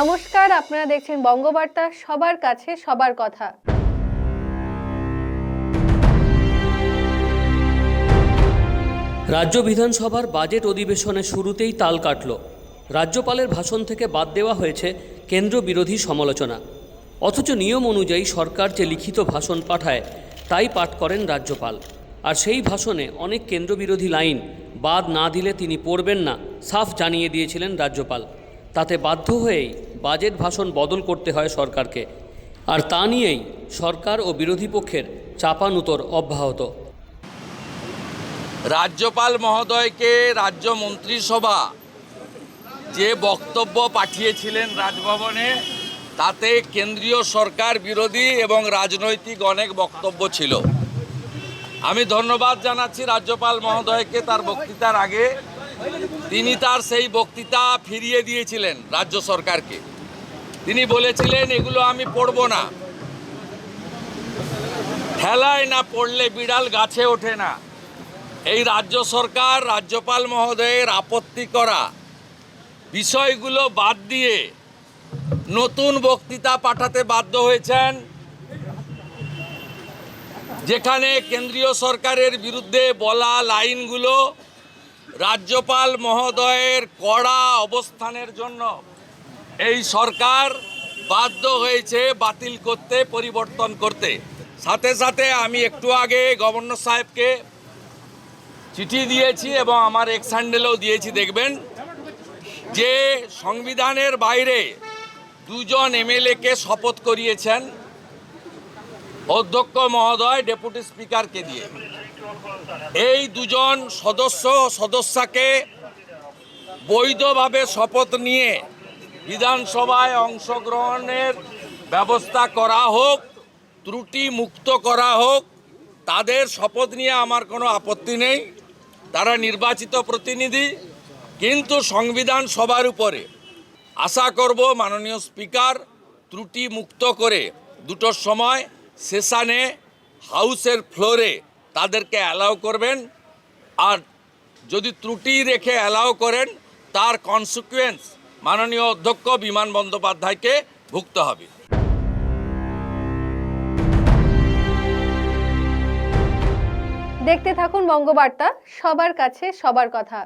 নমস্কার, আপনারা দেখছেন বঙ্গবার্তা, সবার কাছে সবার কথা। রাজ্য বিধানসভার বাজেট অধিবেশনের শুরুতেই তাল কাটল। রাজ্যপালের ভাষণ থেকে বাদ দেওয়া হয়েছে কেন্দ্র বিরোধী সমালোচনা। অথচ নিয়ম অনুযায়ী সরকার যে লিখিত ভাষণ পাঠায়, তাই পাঠ করেন রাজ্যপাল। আর সেই ভাষণে অনেক কেন্দ্রবিরোধী লাইন বাদ না দিলে তিনি পড়বেন না, সাফ জানিয়ে দিয়েছিলেন রাজ্যপাল। তাতে বাধ্য হয়েই বাজেট ভাষণ বদল করতে হয় সরকারকে। আর তা নিয়েই সরকার ও বিরোধী পক্ষের চাপানুতর অব্যাহত। রাজ্যপাল মহোদয়কে রাজ্য মন্ত্রিসভা যে বক্তব্য পাঠিয়েছিলেন রাজভবনে, তাতে কেন্দ্রীয় সরকার বিরোধী এবং রাজনৈতিক অনেক বক্তব্য ছিল। আমি ধন্যবাদ জানাচ্ছি রাজ্যপাল মহোদয়কে তার বক্তৃতার আগে। তিনি তার সেই বক্তৃতা ফিরিয়ে দিয়েছিলেন রাজ্য সরকারকে। তিনি বলেছিলেন, এগুলো আমি পড়ব না। ঠেলায় না পড়লে বিড়াল গাছে ওঠে না। এই রাজ্য সরকার, রাজ্যপাল মহোদয়ের আপত্তি করা বিষয়গুলো বাদ দিয়ে নতুন বক্তৃতা পাঠাতে বাধ্য হয়েছেন, যেখানে কেন্দ্রীয় সরকারের বিরুদ্ধে বলা লাইনগুলো রাজ্যপাল মহোদয়ের কড়া অবস্থানের জন্য এই সরকার বাধ্য হয়েছে বাতিল করতে, পরিবর্তন করতে। সাথে সাথে আমি একটু আগে গভর্নর সাহেবকে চিঠি দিয়েছি এবং আমার এক্স হ্যান্ডেলেও দিয়েছি, দেখবেন। যে সংবিধানের বাইরে দুজন এমএলএকে শপথ করিয়েছেন অধ্যক্ষ মহোদয়, ডেপুটি স্পিকারকে দিয়ে। এই দুজন সদস্য সদস্যকে বৈধভাবে শপথ নিয়ে বিধানসভায় অংশগ্রহণের ব্যবস্থা করা হোক ত্রুটি মুক্ত করা হোক, তাদের শপথ নিয়ে আমার কোনো আপত্তি নেই। তারা নির্বাচিত প্রতিনিধি, কিন্তু সংবিধান সবার উপরে আশা করব মাননীয় স্পিকার ত্রুটি মুক্ত করে দুটোর সময় সেশানে হাউসের ফ্লোরে তাদেরকে অ্যালাউ করবেন। আর যদি ত্রুটি রেখে অ্যালাউ করেন, তার কনসিকুয়েন্স মাননীয় অধ্যক্ষ বিমান বন্দ্যোপাধ্যায়কে ভুগতে হবে। দেখতে থাকুন বঙ্গবার্তা, সবার কাছে সবার কথা।